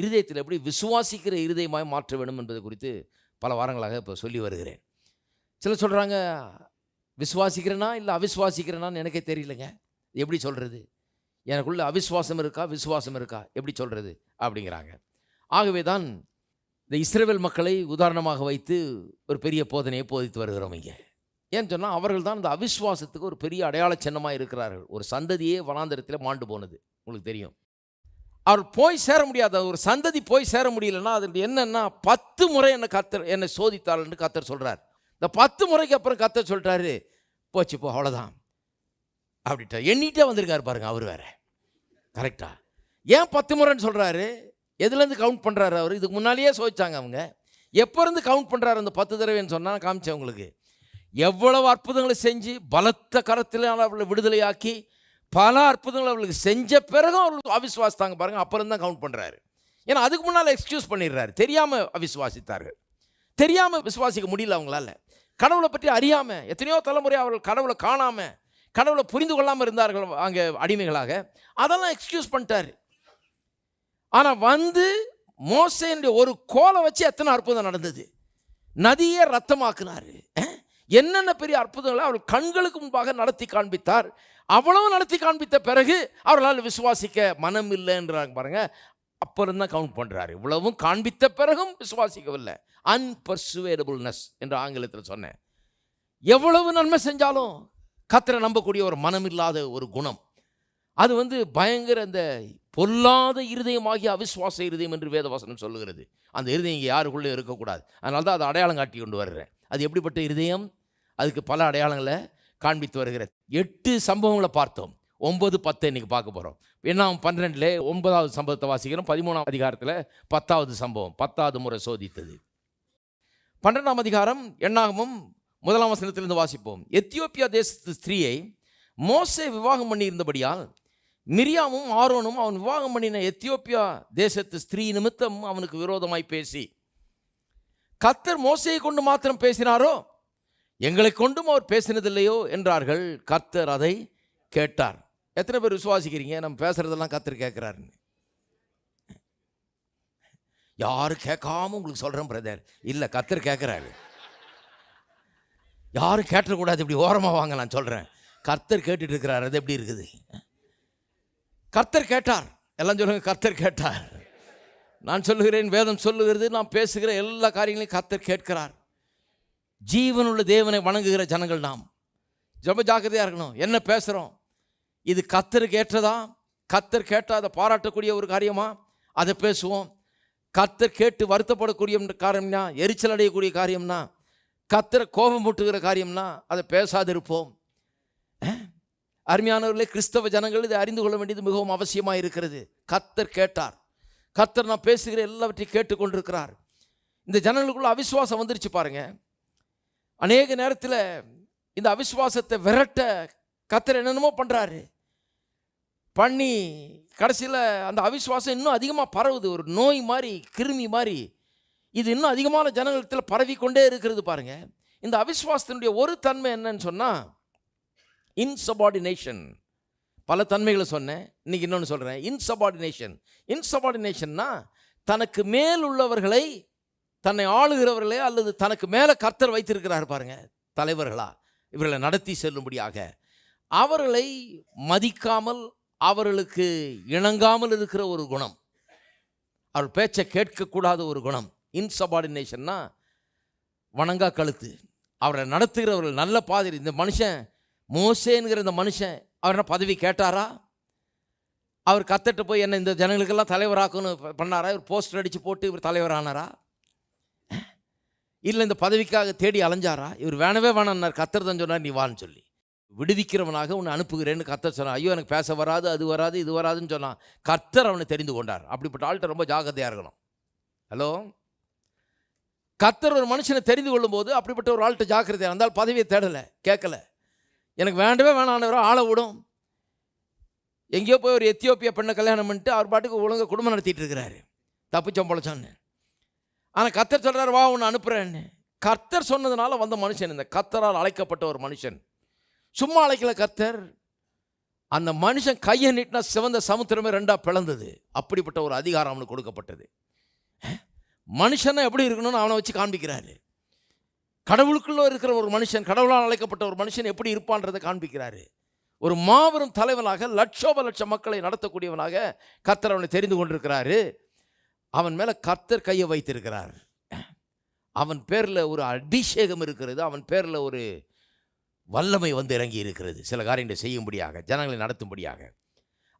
இருதயத்தில் எப்படி விசுவாசிக்கிற இருதயமாய் மாற்ற வேண்டும் என்பது குறித்து பல வாரங்களாக இப்போ சொல்லி வருகிறேன். சிலர் சொல்கிறாங்க விசுவாசிக்கிறேனா இல்லை அவிசுவாசிக்கிறேனான்னு எனக்கே தெரியலங்க. எப்படி சொல்கிறது எனக்குள்ள அவிசுவாசம் இருக்கா விசுவாசம் இருக்கா? எப்படி சொல்கிறது அப்படிங்கிறாங்க. ஆகவே தான் இந்த இஸ்ரேல் மக்களை உதாரணமாக வைத்து ஒரு பெரிய போதனையை போதித்து வருகிறோம் இங்கே. ஏன்னு சொன்னால் அவர்கள் தான் இந்த அவிஸ்வாசத்துக்கு ஒரு பெரிய அடையாள சின்னமாக இருக்கிறார்கள். ஒரு சந்ததியே வனாந்தரத்தில் மாண்டு போனது. உங்களுக்கு தெரியும். அவர் போய் சேர முடியாத. ஒரு சந்ததி போய் சேர முடியலன்னா அது என்னன்னா பத்து முறை என்னை கத்தர் என்னை சோதித்தாள்னு கத்தர் சொல்கிறார் இந்த பத்து முறைக்கு அப்புறம் கத்தர் சொல்லிட்டாரு போச்சு போ அவ்வளோதான் அப்படின்ட்டு எண்ணிட்டே வந்திருக்காரு பாருங்க அவர் வேற. கரெக்டாக ஏன் பத்து முறைன்னு சொல்கிறாரு எதுலேருந்து கவுண்ட் பண்ணுறாரு அவர்? இதுக்கு முன்னாலேயே சோதிச்சாங்க அவங்க. எப்போருந்து கவுண்ட் பண்ணுறாரு அந்த பத்து தடவைன்னு சொன்னால் காமிச்சேன் உங்களுக்கு. எவ்வளவு அற்புதங்களை செஞ்சு பலத்த கரத்தில் அவளை விடுதலையாக்கி பல அற்புதங்களை அவளுக்கு செஞ்ச பிறகும் அவர்களுக்கு அவிசுவாசித்தாங்க பாருங்கள் அப்புறம் தான் கவுண்ட் பண்ணுறாரு ஏன்னா அதுக்கு முன்னால் எக்ஸ்கியூஸ் பண்ணிடுறாரு. தெரியாமல் அவிசுவாசித்தார்கள். தெரியாமல் விசுவாசிக்க முடியல அவங்களால. கடவுளை பற்றி அறியாமல் எத்தனையோ தலைமுறை அவர்கள் கடவுளை காணாமல் கடவுளை புரிந்து கொள்ளாமல் இருந்தார்கள் அங்கே அடிமைகளாக. அதெல்லாம் எக்ஸ்கியூஸ் பண்ணிட்டாரு. ஆனால் வந்து மோசையினுடைய ஒரு கோலை வச்சு எத்தனை அற்புதம் நடந்தது? நதியை ரத்தமாக்குனாரு. என்னென்ன பெரிய அற்புதங்களை அவர் கண்களுக்கு முன்பாக நடத்தி காண்பித்தார்? அவ்வளவு நடத்தி காண்பித்த பிறகு அவர்களால் விசுவாசிக்க மனம் இல்லைன்றாங்க பாருங்க. அப்புறம் தான் கவுண்ட் பண்ணுறாரு இவ்வளவும் காண்பித்த பிறகும் விசுவாசிக்கவில்லை. அன்பர்சுவேடபுள்னஸ் என்று ஆங்கிலத்தில் சொன்னேன். எவ்வளவு நன்மை செஞ்சாலும் கத்தரை நம்பக்கூடிய ஒரு மனம் இல்லாத ஒரு குணம். அது வந்து பயங்கர அந்த பொல்லாத இருதயமாகிய அவிசுவாச இருதயம் என்று வேதவாசனம் சொல்லுகிறது. அந்த இருதயம் இங்கே யாருக்குள்ளே இருக்கக்கூடாது. அதனால தான் அதை அடையாளம் காட்டி கொண்டு வர்றேன். அது எப்படிப்பட்ட இருதயம்? அதுக்கு பல அடையாளங்களை. காண்பித்து வருகிறது. எட்டு சம்பவங்களை பார்த்தோம். ஒன்பது பத்து இன்னைக்கு பார்க்க போகிறோம் என்னாம் பன்னிரெண்டில் ஒன்பதாவது சம்பவத்தை வாசிக்கிறோம். பதிமூணாம் அதிகாரத்தில் பத்தாவது சம்பவம். பத்தாவது முறை சோதித்தது. பன்னெண்டாம் அதிகாரம் எண்ணாகமும் முதலாம் வசனத்திலிருந்து வாசிப்போம். எத்தியோப்பியா தேசத்து ஸ்திரீயை மோசே விவாகம் பண்ணியிருந்தபடியால் மிரியாமும் ஆரோனும் அவன் விவாகம் பண்ணின எத்தியோப்பியா தேசத்து ஸ்திரீ நிமித்தம் அவனுக்கு விரோதமாய் பேசி கத்தர் மோசையை கொண்டு மாத்திரம் பேசினாரோ? எங்களை கொண்டும் அவர் பேசினதில்லையோ என்றார்கள். கர்த்தர் அதை கேட்டார். எத்தனை பேர் விசுவாசிக்கிறீங்க? நம்ம பேசுகிறதெல்லாம் கத்தர் கேட்குறாருன்னு. யாரும் கேட்காம உங்களுக்கு சொல்கிறேன் பிரதர். இல்லை கத்தர் கேட்குறாரு. யாரும் கேட்டக்கூடாது இப்படி ஓரமாக வாங்க நான் சொல்கிறேன் கர்த்தர் கேட்டுட்டு இருக்கிறார் அது எப்படி இருக்குது? கர்த்தர் கேட்டார். எல்லாம் சொல்லுங்க கர்த்தர் கேட்டார். நான் சொல்லுகிறேன் வேதம் சொல்லுகிறது நான் பேசுகிற எல்லா காரியங்களையும் கர்த்தர் கேட்கிறார். ஜீவனுள்ள தேவனை வணங்குகிற ஜனங்கள் நாம். ரொம்ப ஜாக்கிரதையாக இருக்கணும். என்ன பேசுகிறோம் இது கத்தருக்கு ஏற்றதா? கத்தர் கேட்டால் அதை பாராட்டக்கூடிய ஒரு காரியமா? அதை பேசுவோம். கத்தர் கேட்டு வருத்தப்படக்கூடிய காரியம்னா எரிச்சல் அடையக்கூடிய காரியம்னா கத்தரை கோபம் மூட்டுகிற காரியம்னா அதை பேசாதிருப்போம். அருமையானவர்களே கிறிஸ்தவ ஜனங்கள் இதை அறிந்து கொள்ள வேண்டியது மிகவும் அவசியமாக இருக்கிறது. கத்தர் கேட்டார். கத்தர் நான் பேசுகிற எல்லாவற்றையும் கேட்டுக்கொண்டிருக்கிறார். இந்த ஜனங்களுக்குள்ள அவிசுவாசம் வந்துருச்சு பாருங்கள் அநேக நேரத்தில் இந்த அவிசுவாசத்தை விரட்ட கத்தர் என்னென்னமோ பண்ணுறாரு பண்ணி கடைசியில் அந்த அவிசுவாசம் இன்னும் அதிகமாக பரவுது. ஒரு நோய் மாதிரி கிருமி மாதிரி இது இன்னும் அதிகமான ஜனங்களிடத்தில் பரவிக்கொண்டே இருக்கிறது பாருங்கள் இந்த அவிஸ்வாசத்தினுடைய ஒரு தன்மை என்னன்னு சொன்னால் இன்சபார்டினேஷன் பல தன்மைகளை சொன்னேன். இன்னைக்கு இன்னொன்று சொல்கிறேன் இன்சபார்டினேஷன் இன்சபார்டினேஷன்னா தனக்கு மேல் உள்ளவர்களை தன்னை ஆளுகிறவர்களே அல்லது தனக்கு மேலே கர்த்தர் வைத்திருக்கிறார் பாருங்க தலைவர்களா இவர்களை நடத்தி செல்லும்படியாக. அவர்களை மதிக்காமல் அவர்களுக்கு இணங்காமல் இருக்கிற ஒரு குணம். அவர் பேச்சை கேட்கக்கூடாத ஒரு குணம். இன்சபார்டினேஷன்னா வணங்கா கழுத்து. அவரை நடத்துகிறவர்கள் நல்ல பாதிரி இந்த மனுஷன் மோசேங்கிற இந்த மனுஷன் அவர் என்ன பதவி கேட்டாரா? அவர் கத்தட்டு போய் என்ன இந்த ஜனங்களுக்கெல்லாம் தலைவராக்கணும் பண்ணாரா? இவர் போஸ்டர் அடித்து போட்டு இவர் தலைவரானாரா? இல்லை இந்த பதவிக்காக தேடி அலைஞ்சாரா? இவர் வேணவே வேணான்னார். கத்தர் தான் சொன்னார் நீ வான்னு சொல்லி. விடுவிக்கிறவனாக உன்னை அனுப்புகிறேன்னு கத்தர் சொன்னான் ஐயோ எனக்கு பேச வராது அது வராது இது வராதுன்னு சொன்னான். கத்தர் அவனை தெரிந்து கொண்டார். அப்படிப்பட்ட ஆள்கிட்ட ரொம்ப ஜாக்கிரதையாக இருக்கணும். ஹலோ? கத்தர் ஒரு மனுஷனை தெரிந்து கொள்ளும்போது அப்படிப்பட்ட ஒரு ஆள்கிட்ட ஜாக்கிரதையாக இருந்தால் பதவியை தேடலை கேட்கல. எனக்கு வேண்டவே வேணானவரை ஆளை விடும். எங்கேயோ போய் ஒரு எத்தியோப்பியா பெண்ணை கல்யாணம் பண்ணிட்டு அவர் பாட்டுக்கு ஒழுங்காக குடும்பம் நடத்திட்டு இருக்கிறாரு. தப்பிச்சோம் பொழைச்சான்னு ஆனால் கத்தர் சொல்கிறார் வா உன்னை அனுப்புகிறேன்னு கர்த்தர் சொன்னதுனால வந்த மனுஷன் இந்த கத்தரால் அழைக்கப்பட்ட ஒரு மனுஷன். சும்மா அழைக்கல கத்தர் அந்த மனுஷன் கையை நீட்டினா சிவந்த சமுத்திரமே ரெண்டாக பிளந்தது. அப்படிப்பட்ட ஒரு அதிகாரம் அவனுக்கு கொடுக்கப்பட்டது. மனுஷனை எப்படி இருக்கணும்னு அவனை வச்சு காண்பிக்கிறாரு. கடவுளுக்குள்ளே இருக்கிற ஒரு மனுஷன் கடவுளால் அழைக்கப்பட்ட ஒரு மனுஷன் எப்படி இருப்பான்றதை காண்பிக்கிறாரு. ஒரு மாபெரும் தலைவனாக லட்சோப லட்சம் மக்களை நடத்தக்கூடியவனாக கத்தர் அவனை தெரிந்து கொண்டிருக்கிறாரு. அவன் மேலே கர்த்தர் கையை வைத்திருக்கிறார். அவன் பேரில் ஒரு அபிஷேகம் இருக்கிறது அவன் பேரில் ஒரு வல்லமை வந்து இறங்கி இருக்கிறது. சில காரியங்களை செய்யும்படியாக ஜனங்களை நடத்தும்படியாக.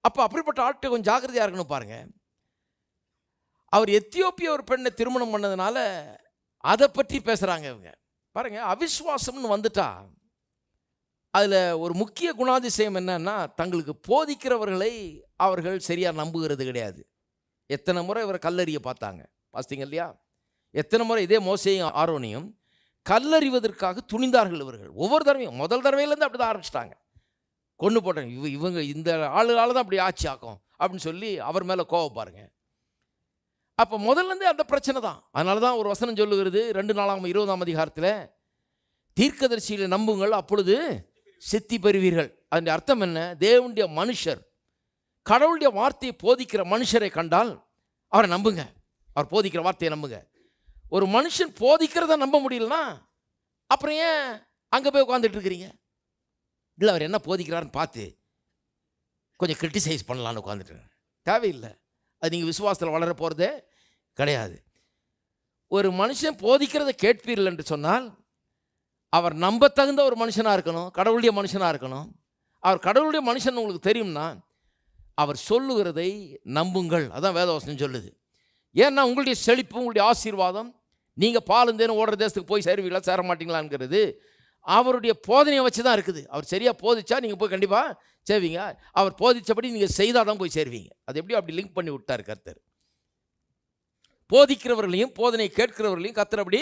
அப்போ அப்படிப்பட்ட ஆட்கள் கொஞ்சம் ஜாக்கிரதையாக இருக்கணும் பாருங்கள் அவர் எத்தியோப்பிய ஒரு பெண்ணை திருமணம் பண்ணதுனால அதை பற்றி பேசுகிறாங்க இவங்க. பாருங்கள் அவிஸ்வாசம்னு வந்துட்டா அதில் ஒரு முக்கிய குணாதிசயம் என்னன்னா தங்களுக்கு போதிக்கிறவர்களை அவர்கள் சரியாக நம்புகிறது கிடையாது. எத்தனை முறை இவரை கல்லறிய பார்த்தாங்க. பார்த்தீங்க இல்லையா? எத்தனை முறை இதே மோசையும் ஆரோனையும் கல்லறிவதற்காக துணிந்தார்கள் இவர்கள். ஒவ்வொரு தடவையும் முதல் தடவையிலேருந்து அப்படி தான் ஆரம்பிச்சிட்டாங்க. கொண்டு போட்டாங்க இவ இவங்க இந்த ஆளுகளால் தான் அப்படி ஆட்சி ஆக்கும் அப்படின்னு சொல்லி அவர் மேலே கோவம் பாருங்க. அப்போ முதல்லேருந்தே அந்த பிரச்சனை தான். அதனால தான் ஒரு வசனம் சொல்லுகிறது ரெண்டு நாளாம் இருபதாம் அதிகாரத்தில் தீர்க்கதரிசியில் நம்புங்கள் அப்பொழுது சித்தி பெறுவீர்கள். அதன் அர்த்தம் என்ன? தேவனுடைய மனுஷர் கடவுளுடைய வார்த்தையை போதிக்கிற மனுஷரை கண்டால் அவரை நம்புங்க. அவர் போதிக்கிற வார்த்தையை நம்புங்க. ஒரு மனுஷன் போதிக்கிறத நம்ப முடியலனா அப்புறம் ஏன் அங்கே போய் உட்காந்துட்டு இருக்கிறீங்க? இல்லை அவர் என்ன போதிக்கிறாருன்னு பார்த்து கொஞ்சம் கிரிட்டிசைஸ் பண்ணலான்னு உட்காந்துட்டு தேவையில்லை. அது நீங்கள் விசுவாசத்தில் வளர போகிறதே கிடையாது. ஒரு மனுஷன் போதிக்கிறத கேட்பீர்கள் என்று சொன்னால் அவர் நம்ப தகுந்த ஒரு மனுஷனாக இருக்கணும் கடவுளுடைய மனுஷனாக இருக்கணும். அவர் கடவுளுடைய மனுஷன் உங்களுக்கு தெரியும்னா அவர் சொல்லுகிறதை நம்புங்கள். அதான் வேதவசனம் சொல்லுது. ஏன்னா உங்களுடைய செழிப்பு உங்களுடைய ஆசீர்வாதம் நீங்கள் பாலுந்தேன்னு ஓடுற தேசத்துக்கு போய் சேருவீங்களா சேர மாட்டீங்களாங்கிறது அவருடைய போதனையை வச்சு தான் இருக்குது. அவர் சரியாக போதிச்சா நீங்கள் போய் கண்டிப்பாக சேவீங்க. அவர் போதிச்சபடி நீங்கள் செய்தால் தான் போய் சேருவீங்க. அது எப்படி? அப்படி லிங்க் பண்ணி விட்டார் கர்த்தர். போதிக்கிறவர்களையும் போதனை கேட்கிறவர்களையும் கர்த்தர் அப்படி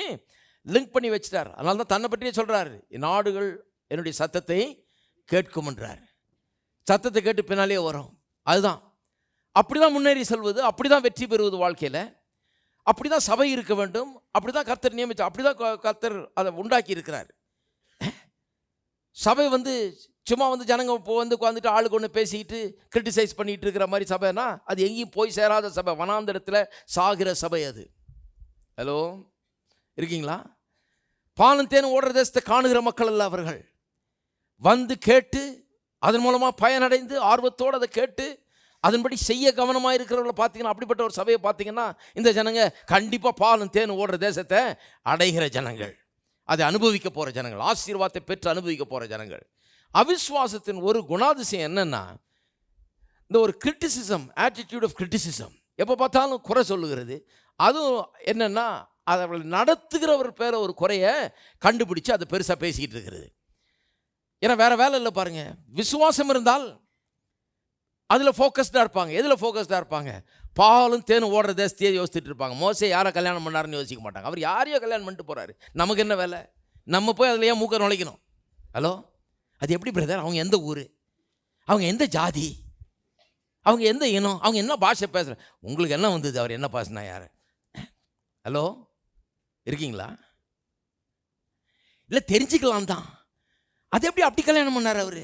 லிங்க் பண்ணி வச்சிட்டார். அதனால தான் தன்னை பற்றியே சொல்கிறாரு நாடுகள் என்னுடைய சத்தத்தை கேட்கும்ன்றார் சத்தத்தை கேட்டு பின்னாலே வரும். அதுதான். அப்படி தான் முன்னேறி செல்வது அப்படி தான் வெற்றி பெறுவது வாழ்க்கையில். அப்படி தான் சபை இருக்க வேண்டும் அப்படி தான் கர்த்தர் நியமிச்சு அப்படி தான் கர்த்தர் அதை உண்டாக்கி இருக்கிறார். சபை வந்து சும்மா வந்து ஜனங்க இப்போ வந்து உட்காந்துட்டு ஆளுக்கு ஒன்று பேசிக்கிட்டு கிரிட்டிசைஸ் பண்ணிகிட்டு இருக்கிற மாதிரி சபைனா அது எங்கேயும் போய் சேராத சபை வனாந்தரத்தில் சாகிற சபை அது. ஹலோ இருக்கீங்களா? பாலம் தேனும் ஓடுற தேசத்தை காணுகிற மக்கள் அல்ல அவர்கள். வந்து கேட்டு அதன் மூலமாக பயனடைந்து ஆர்வத்தோடு அதை கேட்டு அதன்படி செய்ய கவனமாக இருக்கிறவங்கள பார்த்தீங்கன்னா அப்படிப்பட்ட ஒரு சபையை பார்த்தீங்கன்னா இந்த ஜனங்க கண்டிப்பாக பாலும் தேன் ஓடுற தேசத்தை அடைகிற ஜனங்கள். அதை அனுபவிக்க போகிற ஜனங்கள் ஆசீர்வாதத்தை பெற்று அனுபவிக்க போகிற ஜனங்கள். அவிஸ்வாசத்தின் ஒரு குணாதிசயம் என்னென்னா இந்த ஒரு கிரிட்டிசிசம் ஆட்டிடியூட் ஆஃப் கிரிட்டிசிசம் எப்போ பார்த்தாலும் குறை சொல்லுகிறது. அதுவும் என்னென்னா அதை அவள் நடத்துகிறவர் பேரை ஒரு குறையை கண்டுபிடிச்சு அதை பெருசாக பேசிக்கிட்டு இருக்கிறது. ஏன்னா வேற வேலை இல்லை பாருங்க. விசுவாசம் இருந்தால் அதில் ஃபோக்கஸ்டாக இருப்பாங்க. எதில் ஃபோக்கஸ்டாக இருப்பாங்க? பாலும் தேனும் ஓடுற தேசத்தையே யோசிச்சுட்டு இருப்பாங்க. மோசே யாரை கல்யாணம் பண்ணாருன்னு யோசிக்க மாட்டாங்க. அவர் யாரையோ கல்யாணம் பண்ணிட்டு போகிறாரு நமக்கு என்ன வேலை? நம்ம போய் அதில் ஏன் மூக்க நுழைக்கணும்? ஹலோ அது எப்படி பிரதர் அவங்க எந்த ஊர்? அவங்க எந்த ஜாதி? அவங்க எந்த இனம்? அவங்க என்ன பாஷை பேசுகிற உங்களுக்கு என்ன வந்தது? அவர் என்ன பாசினா யார்? ஹலோ இருக்கீங்களா? இல்லை தெரிஞ்சுக்கலாம் தான் அது எப்படி அப்படி கல்யாணம் பண்ணார் அவர்?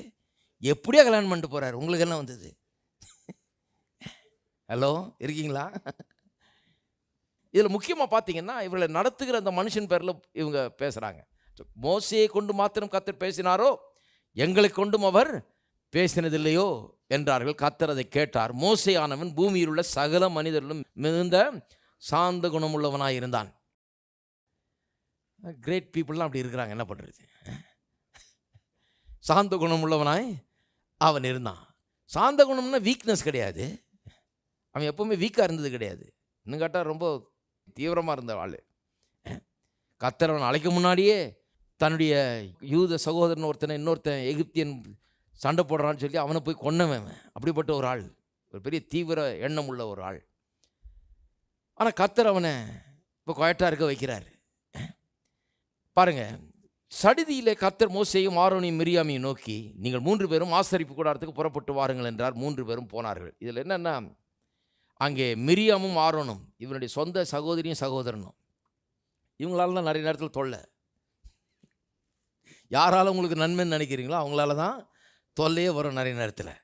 எப்படியோ கல்யாணம் பண்ணிட்டு போகிறார் உங்களுக்கு என்ன வந்தது? ஹலோ இருக்கீங்களா? இதில் முக்கியமாக பார்த்தீங்கன்னா இவர்களை நடத்துகிற அந்த மனுஷன் பேரில் இவங்க பேசுகிறாங்க மோசையை கொண்டு மாத்திரம் கத்தர் பேசினாரோ எங்களை கொண்டும் அவர் பேசினதில்லையோ என்றார்கள். கத்தர் அதை கேட்டார். மோசையானவன் பூமியில் உள்ள சகல மனிதர்களும் மிகுந்த சாந்த குணமுள்ளவனாக இருந்தான் கிரேட் பீப்புளெலாம் அப்படி இருக்கிறாங்க. என்ன பண்ணுறது சாந்த குணம் உள்ளவனாய் அவன் இருந்தான். சாந்த குணம்னா வீக்னஸ் கிடையாது. அவன் எப்போவுமே வீக்காக இருந்தது கிடையாது. இன்னும் கேட்டால் ரொம்ப தீவிரமாக இருந்த ஆள். கத்தரவன் அழைக்க முன்னாடியே தன்னுடைய யூத சகோதரன் ஒருத்தனை இன்னொருத்தன் எகிப்தியன் சண்டை போடுறான்னு சொல்லி அவனை போய் கொன்னவன் அப்படிப்பட்ட ஒரு ஆள். ஒரு பெரிய தீவிர எண்ணம் உள்ள ஒரு ஆள். ஆனால் கத்தர் அவனை இப்போ கொயட்டாக இருக்க வைக்கிறார். பாருங்க. சடிதியிலே கத்தர் மோசையும் ஆரோனையும் மிரியாமையும் நோக்கி நீங்கள் மூன்று பேரும் ஆசரிப்பு கூடாரத்துக்கு புறப்பட்டு வாருங்கள் என்றார். மூன்று பேரும் போனார்கள். இதில் என்னென்னா அங்கே மிரியாமும் ஆரோனும் இவனுடைய சொந்த சகோதரியும் சகோதரனும். இவங்களால தான் நிறைய நேரத்தில் தொல்லை. யாரால உங்களுக்கு நன்மைன்னு நினைக்கிறீங்களோ அவங்களால தான் தொல்லையே வரும் நிறைய நேரத்தில்.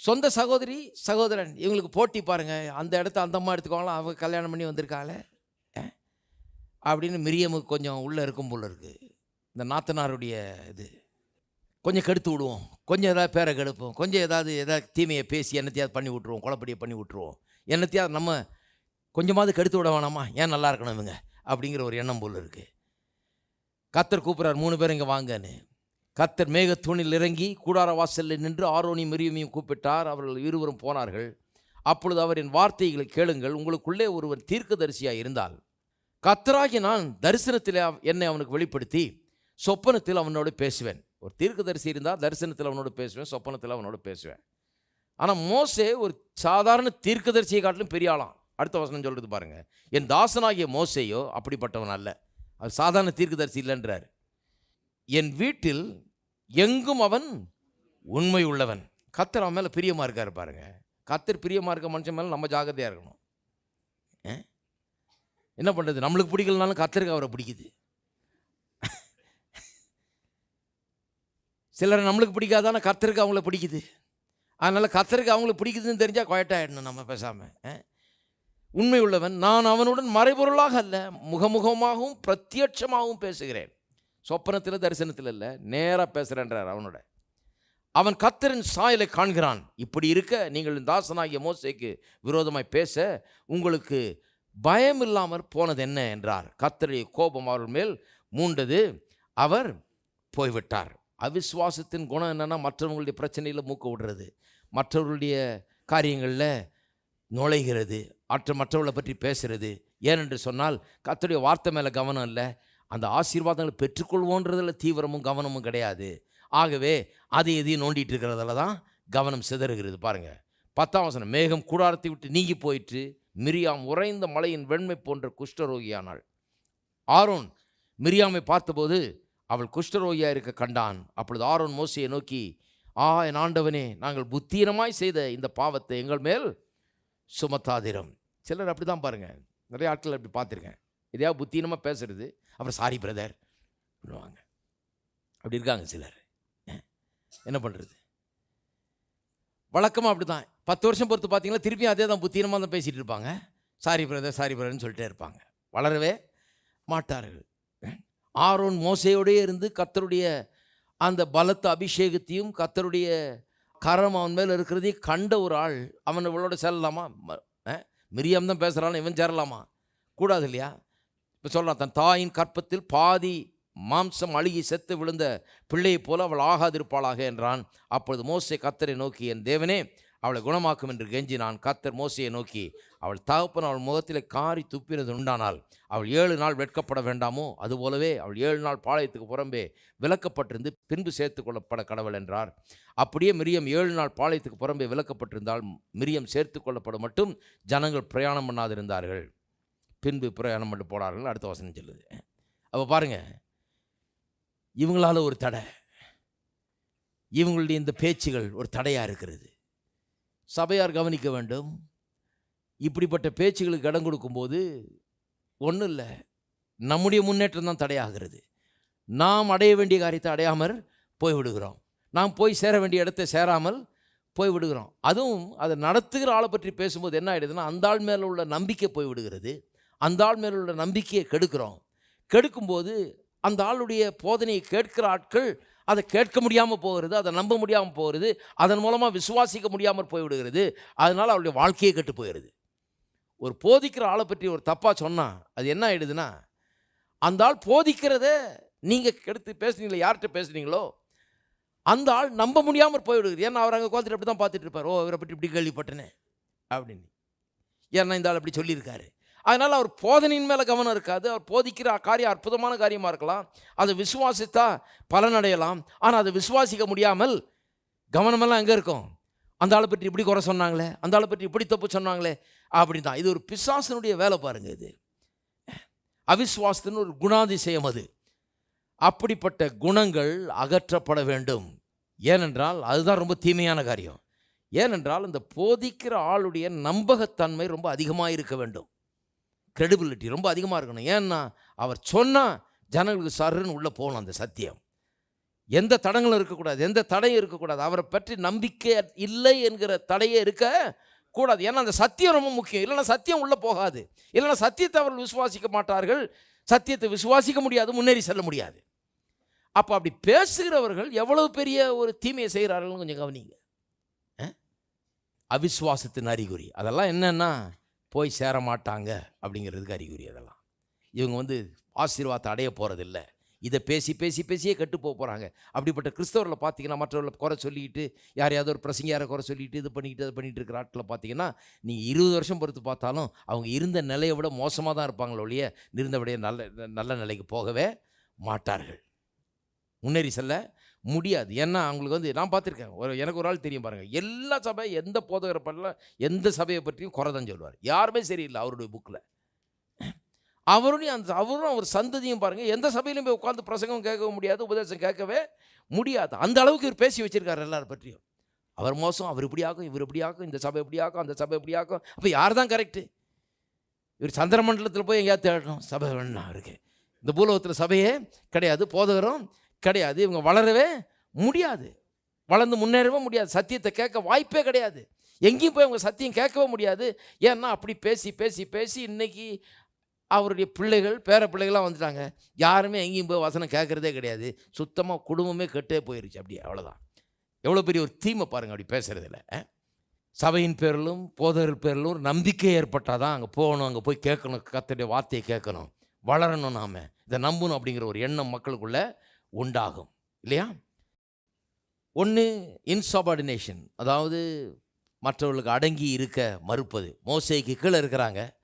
சொந்த சகோதரி சகோதரன் இவங்களுக்கு போட்டி பாருங்கள் அந்த இடத்த அந்த அம்மா எடுத்துக்கோங்களா அவங்க கல்யாணம் பண்ணி வந்திருக்காளே. அப்படின்னு மிரியமுக்கு கொஞ்சம் உள்ளே இருக்கும் போல் இருக்குது இந்த நாத்தனாருடைய இது. கொஞ்சம் கெடுத்து விடுவோம். கொஞ்சம் ஏதாவது பேரை கெடுப்போம். கொஞ்சம் ஏதாவது ஏதாவது தீமையை பேசி என்னத்தையாவது பண்ணி விட்ருவோம் குழப்படியை பண்ணி விட்ருவோம் என்னத்தையாவது நம்ம கொஞ்சமாவது கெடுத்து விட வேணாமா? ஏன் நல்லா இருக்கணும் இவங்க? அப்படிங்கிற ஒரு எண்ணம் போல் இருக்குது கத்தர் கூப்பிட்றார் மூணு பேர் இங்கே வாங்கன்னு. கத்தர் மேகத்தூணில் இறங்கி கூடார வாசலில் நின்று ஆரோனியும் மிரியமையும் கூப்பிட்டார். அவர்கள் இருவரும் போனார்கள். அப்பொழுது அவரின் வார்த்தைகளை கேளுங்கள். உங்களுக்குள்ளே ஒருவர் தீர்க்கதரிசியாக இருந்தால் கத்தராகி நான் தரிசனத்தில் அவ- என்னை அவனுக்கு வெளிப்படுத்தி சொப்பனத்தில் அவனோடு பேசுவேன். ஒரு தீர்க்கதரிசி இருந்தால் தரிசனத்தில் அவனோடு பேசுவேன் சொப்பனத்தில் அவனோடு பேசுவேன். ஆனால் மோசே ஒரு சாதாரண தீர்க்கதரிசியை காட்டிலும் பெரிய ஆளாம் அடுத்த வசனம் சொல்கிறது பாருங்கள் என் தாசனாகிய மோசையோ அப்படிப்பட்டவன் அல்ல. அவர் சாதாரண தீர்க்கதரிசி இல்லைன்றார். என் வீட்டில் எங்கும் அவன் உண்மை உள்ளவன். கத்தர் அவன் மேலே பிரியமாக இருக்கார் பாருங்க. கத்தர் பிரியமாக இருக்க மனுஷன் மேலே நம்ம ஜாகிரதையாக இருக்கணும். என்ன பண்ணுறது நம்மளுக்கு பிடிக்கலனாலும் கத்தருக்கு அவரை பிடிக்குது. சிலர் நம்மளுக்கு பிடிக்காதான கத்தருக்கு அவங்கள பிடிக்குது. அதனால் கத்தருக்கு அவங்களுக்கு பிடிக்குதுன்னு தெரிஞ்சால் குயட்டாயிடணும் நம்ம பேசாமல் உண்மை உள்ளவன் நான் அவனுடன் மறைபொருளாக அல்ல முகமுகமாகவும் பிரத்யட்சமாகவும் பேசுகிறேன். சொப்பனத்தில் தரிசனத்தில் இல்லை நேராக பேசுகிறேன்றார் அவனோட. அவன் கத்தரின் சாயலை காண்கிறான். இப்படி இருக்க நீங்கள் தாசனாகிய மோசேக்கு விரோதமாய் பேச உங்களுக்கு பயம் இல்லாமல் போனது என்ன என்றார். கத்தருடைய கோபம் அவர்கள் மேல் மூண்டது. அவர் போய்விட்டார். அவிசுவாசத்தின் குணம் என்னன்னா மற்றவங்களுடைய பிரச்சனையில் மூக்க விடுறது. மற்றவர்களுடைய காரியங்களில் நுழைகிறது. மற்ற மற்றவர்களை பற்றி பேசுகிறது ஏனென்று சொன்னால் கர்த்தருடைய வார்த்தை மேலே கவனம் இல்லை. அந்த ஆசீர்வாதங்களை பெற்றுக்கொள்வோன்றதில் தீவிரமும் கவனமும் கிடையாது. ஆகவே அதை எதையும் நோண்டிட்டு இருக்கிறதுல தான் கவனம் சிதறுகிறது. பாருங்க. பத்தாம் வசனம் மேகம் கூடாரத்தை விட்டு நீங்கி போயிற்று. மிரியாம் உறைந்த மலையின் வெண்மை போன்ற குஷ்டரோகியானாள். ஆரோன் மிரியாமை பார்த்தபோது அவள் குஷ்டரோகியா இருக்க கண்டான். அப்பொழுது ஆரோன் மோசையை நோக்கி ஆ என் ஆண்டவனே நாங்கள் புத்தீனமாய் செய்த இந்த பாவத்தை எங்கள் மேல் சுமத்தாதிரம். சிலர் அப்படி தான் பாருங்கள் நிறைய ஆட்கள் அப்படி பார்த்துருக்கேன். இதையா புத்தீனமாக பேசுறது அப்புறம் சாரி பிரதர் பண்ணுவாங்க அப்படி இருக்காங்க சிலர். என்ன பண்ணுறது வழக்கமாக அப்படி தான் பத்து வருஷம் பொறுத்து பார்த்தீங்கன்னா திருப்பியும் அதே தான் புத்தீனமாக தான் பேசிகிட்டு இருப்பாங்க. சாரி பிரதர் சாரி பிரதர்னு சொல்லிட்டே இருப்பாங்க. வளரவே மாட்டார்கள். ஆரோன் மோசையோடே இருந்து கத்தருடைய அந்த பலத்த அபிஷேகத்தையும் கத்தருடைய கரம் அவன் மேலே இருக்கிறதையும் கண்ட ஒரு ஆள் அவன் இவளோட சேரலாமா? மிரியம் தான் பேசுகிறான் இவன் சேரலாமா? கூடாது இல்லையா? இப்போ சொல்கிறான் தன் தாயின் கற்பத்தில் பாதி மாம்சம் அழுகி செத்து விழுந்த பிள்ளையைப் போல அவள் ஆகாதிருப்பாளாக என்றான். அப்பொழுது மோசை கத்தரை நோக்கி என் தேவனே அவளை குணமாக்கும் என்று கெஞ்சினான். கத்தர் மோசையை நோக்கி அவள் தகப்பன் அவள் முகத்தில் காரி துப்பினது உண்டானால் அவள் ஏழு நாள் வெட்கப்பட வேண்டாமோ? அதுபோலவே அவள் ஏழு நாள் பாளையத்துக்கு புறம்பே விலக்கப்பட்டிருந்து பின்பு சேர்த்து கொள்ளப்பட கடவுள் என்றார். அப்படியே மிரியம் ஏழு நாள் பாளையத்துக்கு புறம்பே விலக்கப்பட்டிருந்தால் மிரியம் சேர்த்து கொள்ளப்பட மட்டும் ஜனங்கள் பிரயாணம் பண்ணாதிருந்தார்கள். பின்பு பிரயாணம் பண்ணி போனார்கள். அடுத்த வசனம் சொல்லுது. அப்போ பாருங்க இவங்களால ஒரு தடை. இவங்களுடைய இந்த பேச்சுகள் ஒரு தடையாக இருக்கிறது. சபையார் கவனிக்க வேண்டும். இப்படிப்பட்ட பேச்சுகளுக்கு இடம் கொடுக்கும்போது ஒன்றும் இல்லை. நம்முடைய முன்னேற்றம் தான் தடையாகிறது. நாம் அடைய வேண்டிய காரியத்தை அடையாமல் போய்விடுகிறோம். நாம் போய் சேர வேண்டிய இடத்தை சேராமல் போய் விடுகிறோம் அதுவும் அதை நடத்துகிற ஆளை பற்றி பேசும்போது என்ன ஆகிடுதுன்னா அந்த ஆள் மேலே உள்ள நம்பிக்கை போய்விடுகிறது. அந்த ஆள் மேலே உள்ள நம்பிக்கையை கெடுக்கிறோம். கெடுக்கும்போது அந்த ஆளுடைய போதனையை கேட்கிற ஆட்கள் அதை கேட்க முடியாமல் போகிறது அதை நம்ப முடியாமல் போகிறது அதன் மூலமாக விசுவாசிக்க முடியாமல் போய்விடுகிறது. அதனால் அவருடைய வாழ்க்கையே கெட்டு போயிடுது. ஒரு போதிக்கிற ஆளை பற்றி ஒரு தப்பாக சொன்னால் அது என்ன ஆகிடுதுன்னா அந்த ஆள் போதிக்கிறத நீங்கள் கெடுத்து பேசுனீங்களோ யார்கிட்ட பேசுனீங்களோ அந்த ஆள் நம்ப முடியாமல் போய்விடுது ஏன்னா அவர் அங்கே உட்காந்துட்டு அப்படி தான் பார்த்துட்டு இருப்பார். ஓ இவரை பற்றி இப்படி கேள்விப்பட்டனே அப்படின்னு. ஏன்னா இந்த ஆள் அப்படி சொல்லியிருக்காரு. அதனால் அவர் போதனையின் மேலே கவனம் இருக்காது. அவர் போதிக்கிற காரியம் அற்புதமான காரியமாக இருக்கலாம். அதை விசுவாசித்தா பலனடையலாம் ஆனால் அதை விசுவாசிக்க முடியாமல் கவனமெல்லாம் எங்கே இருக்கும்? அந்த ஆளை பற்றி இப்படி குறை சொன்னாங்களே அந்த ஆளை பற்றி இப்படி தப்பு சொன்னாங்களே அப்படி தான் இது ஒரு பிசாசனுடைய வேலை பாருங்கள் இது. அவிஸ்வாசத்துன்னு ஒரு குணாதிசயம் அது. அப்படிப்பட்ட குணங்கள் அகற்றப்பட வேண்டும். ஏனென்றால் அதுதான் ரொம்ப தீமையான காரியம். ஏனென்றால் இந்த போதிக்கிற ஆளுடைய நம்பகத்தன்மை ரொம்ப அதிகமாக இருக்க வேண்டும். க்ரெடிபிலிட்டி ரொம்ப அதிகமாக இருக்கணும். ஏன்னா அவர் சொன்னால் ஜனங்களுக்கு சருன்னு உள்ளே போகணும் அந்த சத்தியம். எந்த தடங்களும் இருக்கக்கூடாது எந்த தடையும் இருக்கக்கூடாது. அவரை பற்றி நம்பிக்கை இல்லை என்கிற தடையே இருக்க கூடாது. ஏன்னா அந்த சத்தியம் ரொம்ப முக்கியம். இல்லைன்னா சத்தியம் உள்ளே போகாது. இல்லைன்னா சத்தியத்தை அவர்கள் விசுவாசிக்க மாட்டார்கள். சத்தியத்தை விசுவாசிக்க முடியாது முன்னேறி செல்ல முடியாது. அப்போ அப்படி பேசுகிறவர்கள் எவ்வளவு பெரிய ஒரு தீமையை செய்கிறார்கள் கொஞ்சம் கவனிங்க. அவிஸ்வாசத்தின் அறிகுறி. அதெல்லாம் என்னென்னா போய் சேர மாட்டாங்க அப்படிங்கிறதுக்கு அறிகுறி அதெல்லாம். இவங்க வந்து ஆசீர்வாதத்தை அடைய போகிறதில்ல இதை பேசி பேசி பேசியே கெட்டு போக போகிறாங்க அப்படிப்பட்ட கிறிஸ்தவர்களை பார்த்தீங்கன்னா மற்றவர்களை குறை சொல்லிக்கிட்டு யாரையாவது ஒரு பிரசங்க யாரை குறை சொல்லிட்டு இது பண்ணிக்கிட்டு அது பண்ணிகிட்டு இருக்கிற ஆட்டில் பார்த்தீங்கன்னா நீங்கள் இருபது வருஷம் பொறுத்து பார்த்தாலும் அவங்க இருந்த நிலையை விட மோசமாக தான் இருப்பாங்களோ ஒழிய இருந்தபடியே நல்ல நல்ல நிலைக்கு போகவே மாட்டார்கள். முன்னேறி செல்ல முடியாது. ஏன்னா அவங்களுக்கு வந்து நான் பார்த்துருக்கேன். ஒரு எனக்கு ஒரு ஆள் தெரியும் பாருங்கள் எல்லா சபை எந்த போதகரை பண்ணல எந்த சபையை பற்றியும் குறைதான் சொல்லுவார். யாருமே சரியில்லை அவருடைய புக்கில் அவருடைய அந்த அவரும் அவர் சந்ததியும் பாருங்கள் எந்த சபையிலும் போய் உட்காந்து பிரசங்கம் கேட்கவும் முடியாது உபதேசம் கேட்கவே முடியாது. அந்த அளவுக்கு இவர் பேசி வச்சிருக்காரு எல்லாரும் பற்றியும். அவர் மோசம் அவர் இப்படி ஆகும் இவர் இப்படி ஆகும் இந்த சபை இப்படி ஆகும் அந்த சபை இப்படி ஆகும் அப்போ யார் தான் கரெக்டு இவர் சந்திரமண்டலத்தில் போய் எங்கேயாவது தேடணும். சபை வேணும் அவருக்கு. இந்த பூலோகத்தில் சபையே கிடையாது. போதகரும் கிடையாது. இவங்க வளரவே முடியாது. வளர்ந்து முன்னேறவே முடியாது. சத்தியத்தை கேட்க வாய்ப்பே கிடையாது. எங்கேயும் போய் அவங்க சத்தியம் கேட்கவே முடியாது. ஏன்னா அப்படி பேசி பேசி பேசி இன்றைக்கி அவருடைய பிள்ளைகள் பேர பிள்ளைகள்லாம் வந்துட்டாங்க. யாருமே எங்கேயும் போய் வசனம் கேட்குறதே கிடையாது. சுத்தமாக குடும்பமே கெட்டே போயிருச்சு. அப்படி அவ்வளோதான் எவ்வளோ பெரிய ஒரு தீமை பாருங்கள் அப்படி பேசுகிறதில்ல சபையின் பேரிலும் போதகர் பேரிலும் ஒரு நம்பிக்கை ஏற்பட்டால் தான் அங்கே போகணும் அங்கே போய் கேட்கணும் கத்தடைய வார்த்தையை கேட்கணும். வளரணும் நாம். இதை நம்பணும் அப்படிங்கிற ஒரு எண்ணம் மக்களுக்குள்ளே உண்டாகும். இல்லையா? ஒன்று இன்சாபார்டினேஷன் அதாவது மற்றவர்களுக்கு அடங்கி இருக்க மறுப்பது. மோசைக்கு கீழே இருக்கிறாங்க.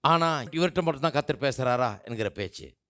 ஆனால் இவர்கிட்ட மட்டும்தான் கத்தர் பேசுகிறாரா என்கிற பேச்சு.